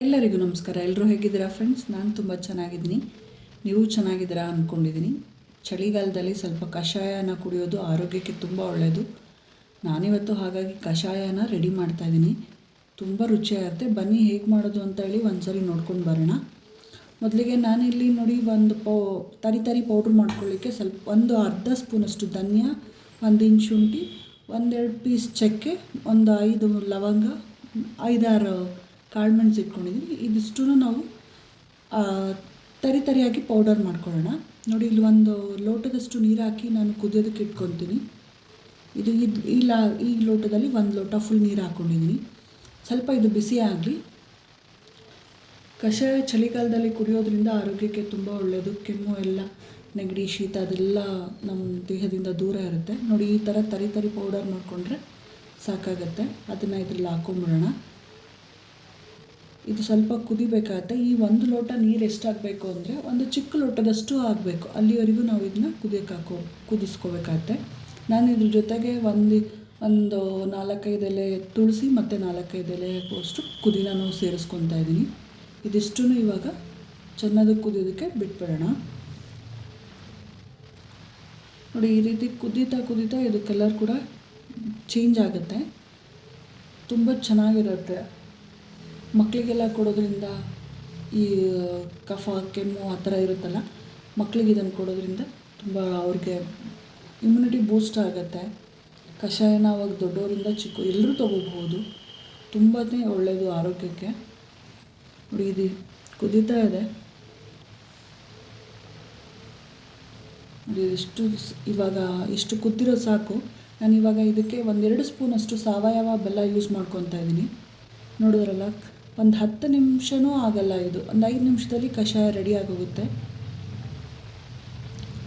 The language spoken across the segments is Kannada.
ಎಲ್ಲರಿಗೂ ನಮಸ್ಕಾರ. ಎಲ್ಲರೂ ಹೇಗಿದ್ದೀರಾ ಫ್ರೆಂಡ್ಸ್ ನಾನು ತುಂಬ ಚೆನ್ನಾಗಿದ್ದೀನಿ. ನೀವು ಚೆನ್ನಾಗಿದ್ದೀರಾ ಅಂದ್ಕೊಂಡಿದ್ದೀನಿ ಚಳಿಗಾಲದಲ್ಲಿ ಸ್ವಲ್ಪ ಕಷಾಯನ ಕುಡಿಯೋದು ಆರೋಗ್ಯಕ್ಕೆ ತುಂಬ ಒಳ್ಳೆಯದು ನಾನಿವತ್ತು ಹಾಗಾಗಿ ಕಷಾಯನ ರೆಡಿ ಮಾಡ್ತಾಯಿದ್ದೀನಿ ತುಂಬ ರುಚಿಯಾಗುತ್ತೆ ಬನ್ನಿ ಹೇಗೆ ಮಾಡೋದು ಅಂತ ಹೇಳಿ ಒಂದ್ಸರಿ ನೋಡ್ಕೊಂಡು ಬರೋಣ. ಮೊದಲಿಗೆ ನಾನಿಲ್ಲಿ ನೋಡಿ ಒಂದು ಪೌ, ತರಿ ತರಿ ಪೌಡ್ರ್ ಮಾಡ್ಕೊಳ್ಳಿಕ್ಕೆ ಸ್ವಲ್ಪ ಒಂದು ಅರ್ಧ ಸ್ಪೂನಷ್ಟು ಧನ್ಯ, ಒಂದು ಇಂಚ್ ಶುಂಠಿ, ಒಂದೆರಡು ಪೀಸ್ ಚಕ್ಕೆ, ಒಂದು ಐದು ಲವಂಗ, ಐದಾರು ಕಾಳುಮೆಣಸು ಇಟ್ಕೊಂಡಿದ್ದೀನಿ ಇದಿಷ್ಟು ನಾವು ತರಿ ತರಿಯಾಗಿ ಪೌಡರ್ ಮಾಡ್ಕೊಳ್ಳೋಣ. ನೋಡಿ, ಇಲ್ಲಿ ಒಂದು ಲೋಟದಷ್ಟು ನೀರು ಹಾಕಿ ನಾನು ಕುದಿಯೋದಕ್ಕೆ ಇಟ್ಕೊತೀನಿ ಇದು ಇದು ಈ ಈ ಲೋಟದಲ್ಲಿ ಒಂದು ಲೋಟ ಫುಲ್ ನೀರು ಹಾಕ್ಕೊಂಡಿದ್ದೀನಿ ಸ್ವಲ್ಪ ಇದು ಬಿಸಿ ಆಗಲಿ. ಕಷಾಯ ಚಳಿಗಾಲದಲ್ಲಿ ಕುಡಿಯೋದ್ರಿಂದ ಆರೋಗ್ಯಕ್ಕೆ ತುಂಬ ಒಳ್ಳೆಯದು ಕೆಮ್ಮು ಎಲ್ಲ, ನೆಗಡಿ, ಶೀತ, ಅದೆಲ್ಲ ನಮ್ಮ ದೇಹದಿಂದ ದೂರ ಇರುತ್ತೆ. ನೋಡಿ, ಈ ಥರ ತರಿ ತರಿ ಪೌಡರ್ ಮಾಡಿಕೊಂಡ್ರೆ ಸಾಕಾಗತ್ತೆ. ಅದನ್ನು ಇದ್ರಲ್ಲಿ ಹಾಕೊಂಬಿಡೋಣ. ಇದು ಸ್ವಲ್ಪ ಕುದಿಬೇಕಾಗತ್ತೆ ಈ ಒಂದು ಲೋಟ ನೀರು ಎಷ್ಟಾಗಬೇಕು ಅಂದರೆ ಒಂದು ಚಿಕ್ಕ ಲೋಟದಷ್ಟು ಆಗಬೇಕು. ಅಲ್ಲಿವರೆಗೂ ನಾವು ಇದನ್ನ ಕುದಿಯೋಕೆ ಕುದಿಸ್ಕೋಬೇಕಾಗತ್ತೆ. ನಾನು ಇದ್ರ ಜೊತೆಗೆ ಒಂದು ಒಂದು ನಾಲ್ಕೈದು ಎಲೆ ತುಳಸಿ ಮತ್ತು ನಾಲ್ಕೈದು ಎಲೆ ಅಷ್ಟು ಕುದಿನೂ ಸೇರಿಸ್ಕೊತಾ ಇದ್ದೀನಿ. ಇದಿಷ್ಟು ಇವಾಗ ಚೆನ್ನಾಗಿ ಕುದಿಯೋದಕ್ಕೆ ಬಿಟ್ಬಿಡೋಣ. ನೋಡಿ, ಈ ರೀತಿ ಕುದೀತಾ ಕುದೀತಾ ಇದು ಕಲರ್ ಕೂಡ ಚೇಂಜ್ ಆಗುತ್ತೆ. ತುಂಬ ಚೆನ್ನಾಗಿರುತ್ತೆ. ಮಕ್ಕಳಿಗೆಲ್ಲ ಕೊಡೋದ್ರಿಂದ ಈ ಕಫ, ಕೆಮ್ಮು ಆ ಥರ ಇರುತ್ತಲ್ಲ ಮಕ್ಕಳಿಗೆ ಇದನ್ನು ಕೊಡೋದ್ರಿಂದ ತುಂಬ ಅವ್ರಿಗೆ ಇಮ್ಯುನಿಟಿ ಬೂಸ್ಟ್ ಆಗುತ್ತೆ. ಕಷಾಯನ ಅವಾಗ ದೊಡ್ಡವರಿಂದ ಚಿಕ್ಕ, ಎಲ್ಲರೂ ತೊಗೋಬಹುದು. ತುಂಬಾ ಒಳ್ಳೆಯದು ಆರೋಗ್ಯಕ್ಕೆ. ನೋಡಿ, ಇದು ಕುದೀತಾ ಇದೆ. ನೋಡಿ ಇಷ್ಟು ಸ್- ಇವಾಗ ಇಷ್ಟು ಕುದ್ದಿರೋ ಸಾಕು. ನಾನು ಇವಾಗ ಇದಕ್ಕೆ ಒಂದೆರಡು ಸ್ಪೂನಷ್ಟು ಸಾವಯವ ಬೆಲ್ಲ ಯೂಸ್ ಮಾಡ್ಕೊತಾ ಇದ್ದೀನಿ ನೋಡಿದ್ರಲ್ಲ ಒಂದು ಹತ್ತು ನಿಮಿಷನೂ ಆಗಲ್ಲ ಇದು. ಒಂದು ಐದು ನಿಮಿಷದಲ್ಲಿ ಕಷಾಯ ರೆಡಿ ಆಗೋಗುತ್ತೆ.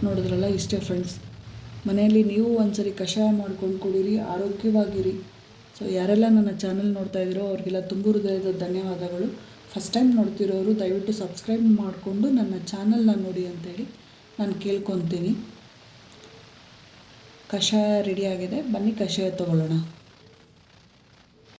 ನೋಡಿದ್ರಲ್ಲ ಇಷ್ಟೇ ಫ್ರೆಂಡ್ಸ್ ಮನೆಯಲ್ಲಿ ನೀವು ಒಂದ್ಸರಿ ಕಷಾಯ ಮಾಡ್ಕೊಂಡು ಕುಡೀರಿ, ಆರೋಗ್ಯವಾಗಿರಿ. ಸೊ ಯಾರೆಲ್ಲ ನನ್ನ ಚಾನಲ್ ನೋಡ್ತಾ ಇದ್ದೀರೋ ಅವ್ರಿಗೆಲ್ಲ ತುಂಬ ಹೃದಯದ ಧನ್ಯವಾದಗಳು. ಫಸ್ಟ್ ಟೈಮ್ ನೋಡ್ತಿರೋರು ದಯವಿಟ್ಟು ಸಬ್ಸ್ಕ್ರೈಬ್ ಮಾಡಿಕೊಂಡು ನನ್ನ ಚಾನಲ್ನ ನೋಡಿ ಅಂತೇಳಿ ನಾನು ಕೇಳ್ಕೊತೀನಿ. ಕಷಾಯ ರೆಡಿಯಾಗಿದೆ ಬನ್ನಿ ಕಷಾಯ ತಗೊಳ್ಳೋಣ.